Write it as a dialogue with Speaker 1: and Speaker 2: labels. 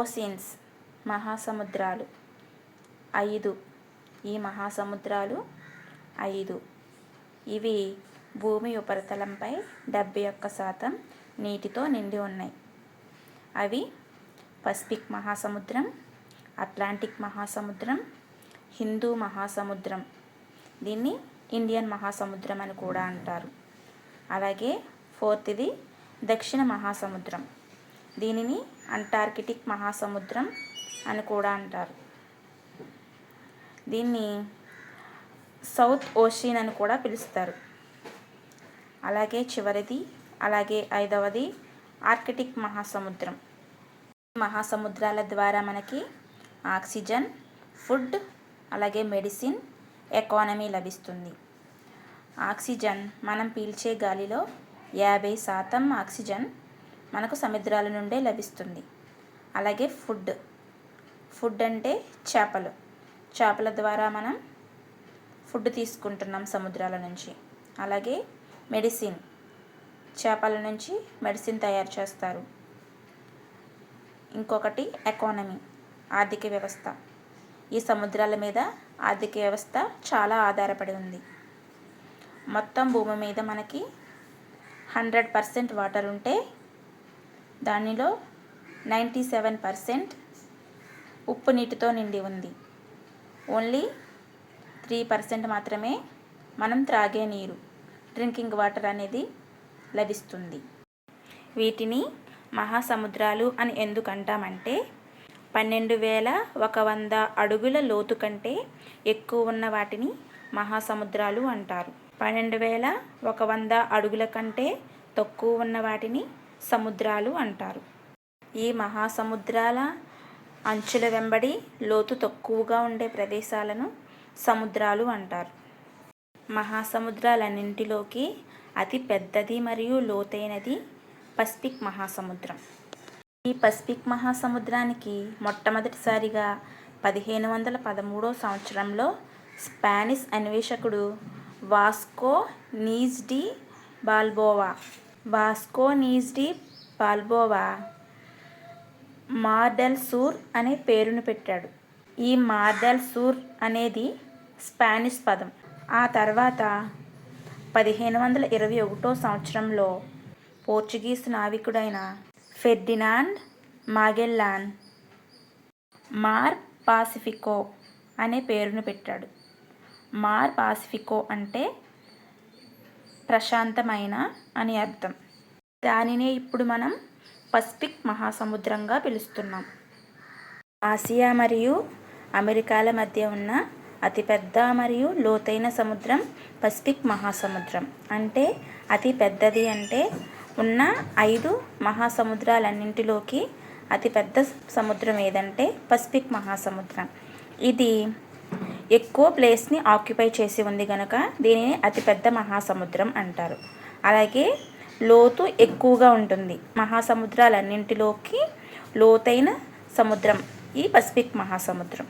Speaker 1: ఓసిన్స్ మహాసముద్రాలు. ఐదు. ఈ మహాసముద్రాలు ఐదు. ఇవి భూమి ఉపరితలంపై డెబ్బై ఒక్క శాతం నీటితో నిండి ఉన్నాయి. అవి పసిఫిక్ మహాసముద్రం అట్లాంటిక్ మహాసముద్రం హిందూ మహాసముద్రం. దీన్ని ఇండియన్ మహాసముద్రం అని కూడా అంటారు. అలాగే ఫోర్త్ది దక్షిణ మహాసముద్రం. దీనిని అంటార్కిటిక్ మహాసముద్రం అని కూడా అంటారు. దీన్ని సౌత్ ఓషియన్ అని కూడా పిలుస్తారు. అలాగే చివరిది అలాగే ఐదవది ఆర్కిటిక్ మహాసముద్రం. మహాసముద్రాల ద్వారా మనకి ఆక్సిజన్ ఫుడ్ అలాగే మెడిసిన్ ఎకానమీ లభిస్తుంది. ఆక్సిజన్ మనం పీల్చే గాలిలో యాభై శాతం ఆక్సిజన్ మనకు సముద్రాల నుండే లభిస్తుంది. అలాగే ఫుడ్. ఫుడ్ అంటే చేపలు. చేపల ద్వారా మనం ఫుడ్ తీసుకుంటున్నాం సముద్రాల నుంచి. అలాగే మెడిసిన్. చేపల నుంచి మెడిసిన్ తయారు చేస్తారు. ఇంకొకటి ఎకానమీ. ఆర్థిక వ్యవస్థ. ఈ సముద్రాల మీద ఆర్థిక వ్యవస్థ చాలా ఆధారపడి ఉంది. మొత్తం భూమి మీద మనకి హండ్రెడ్ పర్సెంట్ వాటర్ ఉంటే దానిలో నైంటీ సెవెన్ పర్సెంట్ ఉప్పు నీటితో నిండి ఉంది. ఓన్లీ త్రీ పర్సెంట్ మాత్రమే మనం త్రాగే నీరు డ్రింకింగ్ వాటర్ అనేది లభిస్తుంది. వీటిని మహాసముద్రాలు అని ఎందుకంటామంటే పన్నెండు వేల ఒక వంద అడుగుల లోతు కంటే ఎక్కువ ఉన్న వాటిని మహాసముద్రాలు అంటారు. పన్నెండు వేల ఒక వంద అడుగుల కంటే తక్కువ ఉన్న వాటిని సముద్రాలు అంటారు. ఈ మహాసముద్రాల అంచుల వెంబడి లోతు తక్కువగా ఉండే ప్రదేశాలను సముద్రాలు అంటారు. మహాసముద్రాలన్నింటిలోకి అతి పెద్దది మరియు లోతైనది పసిఫిక్ మహాసముద్రం. ఈ పసిఫిక్ మహాసముద్రానికి మొట్టమొదటిసారిగా పదిహేను వందల పదమూడో సంవత్సరంలో Spanish అన్వేషకుడు Vasco Nunez de Balboa Vasco Nunez de Balboa. Sur అనే పేరును పెట్టాడు. ఈ మార్డెల్ సూర్ అనేది స్పానిష్ పదం. ఆ తర్వాత పదిహేను వందల ఇరవై ఒకటో సంవత్సరంలో పోర్చుగీస్ నావికుడైన ఫెర్డినాండ్ మాగెల్లాన్ మార్ పాసిఫికో అనే పేరును పెట్టాడు. మార్ పాసిఫికో అంటే ప్రశాంతమైన అని అర్థం. దానినే ఇప్పుడు మనం పసిఫిక్ మహాసముద్రంగా పిలుస్తున్నాం. ఆసియా మరియు అమెరికాల మధ్య ఉన్న అతిపెద్ద మరియు లోతైన సముద్రం పసిఫిక్ మహాసముద్రం. అంటే అతి పెద్దది అంటే ఉన్న ఐదు మహాసముద్రాలన్నింటిలోకి అతిపెద్ద సముద్రం ఏదంటే పసిఫిక్ మహాసముద్రం. ఇది ఎక్కువ ప్లేస్ని ఆక్యుపై చేసి ఉంది కనుక దీనిని అతిపెద్ద మహాసముద్రం అంటారు. అలాగే లోతు ఎక్కువగా ఉంటుంది. మహాసముద్రాలన్నింటిలోకి లోతైన సముద్రం ఈ పసిఫిక్ మహాసముద్రం.